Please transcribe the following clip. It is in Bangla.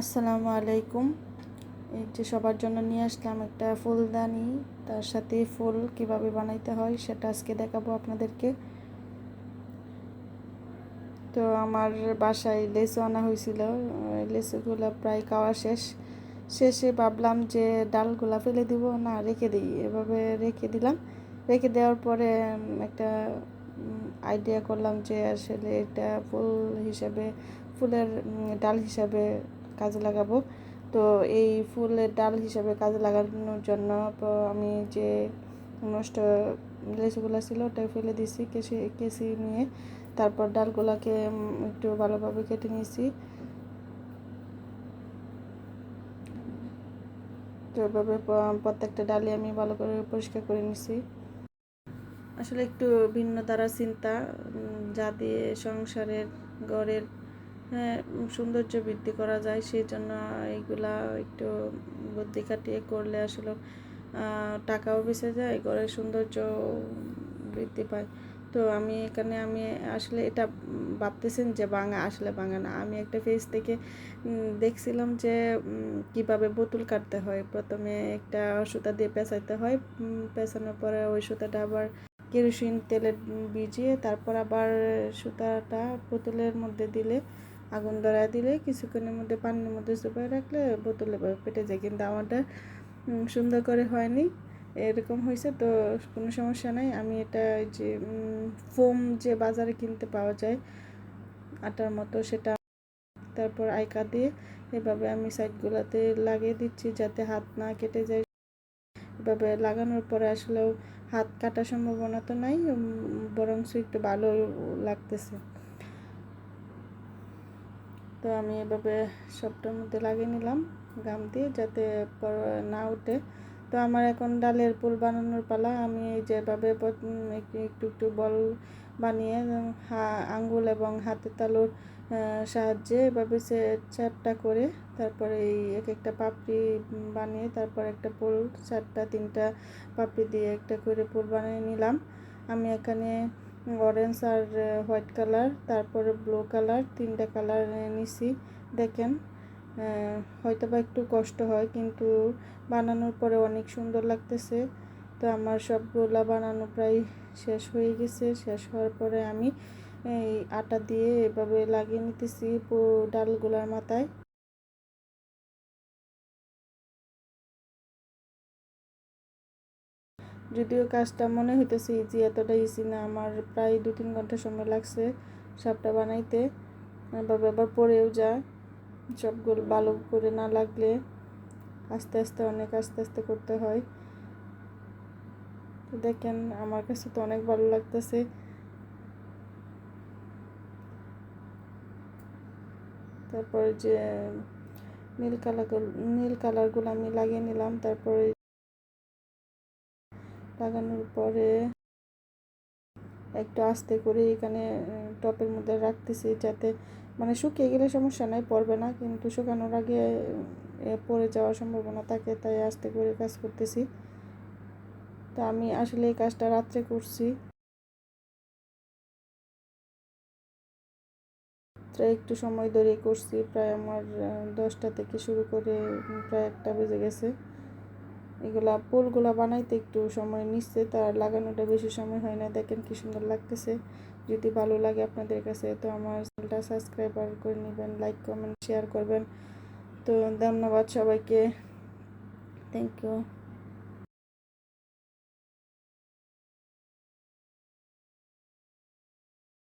আসসালামু আলাইকুম। এই যে সবার জন্য নিয়ে আসলাম একটা ফুলদানি, তার সাথে ফুল কীভাবে বানাইতে হয় সেটা আজকে দেখাবো আপনাদেরকে। তো আমার বাসায় লেসু আনা হয়েছিল লেসুগুলো প্রায় খাওয়া শেষ। শেষে ভাবলাম যে ডালগুলা ফেলে দিব, না, রেখে দিই। এভাবে রেখে দিলাম। রেখে দেওয়ার পরে একটা আইডিয়া করলাম যে আসলে এটা ফুল হিসাবে, ফুলের ডাল হিসাবে কাজে লাগাবো। তো এই ফুলের ডাল হিসাবে কাজে লাগানোর জন্য আমি যে নষ্ট লেচুগুলো ছিল ওটা ফেলে দিছি কেসি কেসি নিয়ে। তারপর ডালগুলোকে একটু ভালোভাবে কেটে নিয়েছি। তো এভাবে প্রত্যেকটা ডালি আমি ভালো করে পরিষ্কার করে নিছি। আসলে একটু ভিন্ন দ্বারা চিন্তা যা দিয়ে সংসারের, ঘরের সৌন্দর্য বৃদ্ধি করা যায় সেই জন্য এইগুলা একটু বুদ্ধি কাটিয়ে করলে আসলে টাকাও বেঁচে যায়, ঘরের সৌন্দর্য বৃদ্ধি পায়। তো আমি এখানে, আমি আসলে এটা ভাবতেছেন যে বাঙা, আসলে বাঙা না। আমি একটা ফেস থেকে দেখছিলাম যে কীভাবে বোতল কাটতে হয়। প্রথমে একটা সুতা দিয়ে পেঁচাইতে হয় পেঁচানোর পরে ওই সুতাটা আবার কেরোসিন তেলে ভিজিয়ে তারপর আবার সুতাটা বোতলের মধ্যে দিলে আগুন ধরায় দিলে কিছুক্ষণের মধ্যে পানির মধ্যে চুপায় রাখলে বোতলে পেটে যায়, কিন্তু আমারটা সুন্দর করে হয়নি। এরকম হয়েছে তো কোনো সমস্যা নাই। আমি এটা যে ফোম যে বাজারে কিনতে পাওয়া যায়, আটার মতো সেটা তারপর আইকা দিয়ে এভাবে আমি সাইডগুলোতে লাগিয়ে দিচ্ছি যাতে হাত না কেটে যায়। এভাবে লাগানোর পরে আসলেও হাত কাটার সম্ভাবনা তো নাই বরং একটু ভালো লাগতেছে। তো আমি এভাবে সবটার মধ্যে লাগিয়ে নিলাম, গাম দিয়ে যাতে না উঠে। তো আমার এখন ডালের পুল বানানোর পালা। আমি যেভাবে একটু একটু বল বানিয়ে আঙ্গুল এবং হাতের তালুর সাহায্যে এভাবে সে চ্যাপটা করে, তারপরে এই এক একটা পাপড়ি বানিয়ে, তারপর একটা পুল, চারটা, তিনটা পাপড়ি দিয়ে একটা করে পুল বানিয়ে নিলাম। আমি এখানে অরেঞ্জ আর হোয়াইট কালার, তারপরে ব্লু কালার, তিনটা কালার নিছি দেখেন হয়তো বা একটু কষ্ট হয়, কিন্তু বানানোর পরে অনেক সুন্দর লাগতেছে। তো আমার সবগুলা বানানো প্রায় শেষ হয়ে গেছে। শেষ হওয়ার পরে আমি এই আটা দিয়ে এভাবে লাগিয়ে নিতেছি ডালগুলার মাথায়। যদিও কাজটা মনে হইতেছে ইজি এতটা ইজি না, আমার প্রায় দু তিন ঘণ্টা সময় লাগছে সবটা বানাইতে। আবার পরেও যায় সবগুলো ভালো করে না লাগলে আস্তে আস্তে অনেক আস্তে আস্তে করতে হয়। তো দেখেন, আমার কাছে তো অনেক ভালো লাগতেছে। তারপরে যে, নীল কালার নীল কালারগুলো আমি লাগিয়ে নিলাম, তারপরে লাগানোর পরে একটু আস্তে করে এখানে টপের মধ্যে রাখতেছি যাতে মানে শুকিয়ে গেলে সমস্যা নাই, পড়বে না। কিন্তু শুকানোর আগে পড়ে যাওয়ার সম্ভাবনা থাকে, তাই আস্তে করে কাজ করতেছি। তো আমি আসলে এই কাজটা রাত্রে করছি। একটু সময় ধরে করছি, প্রায় আমার দশটা থেকে শুরু করে প্রায় একটা বেজে গেছে। এগুলা পোলগুলা বানাইতে একটু সময় নিচ্ছে, তার লাগানোটা বেশি সময় হয় না। দেখেন কি সুন্দর লাগতেছে। যদি ভালো লাগে আপনাদের কাছে, তো আমার চ্যানেলটা সাবস্ক্রাইবার করে নেবেন, লাইক, কমেন্ট শেয়ার করবেন। তো ধন্যবাদ সবাইকে। Thank you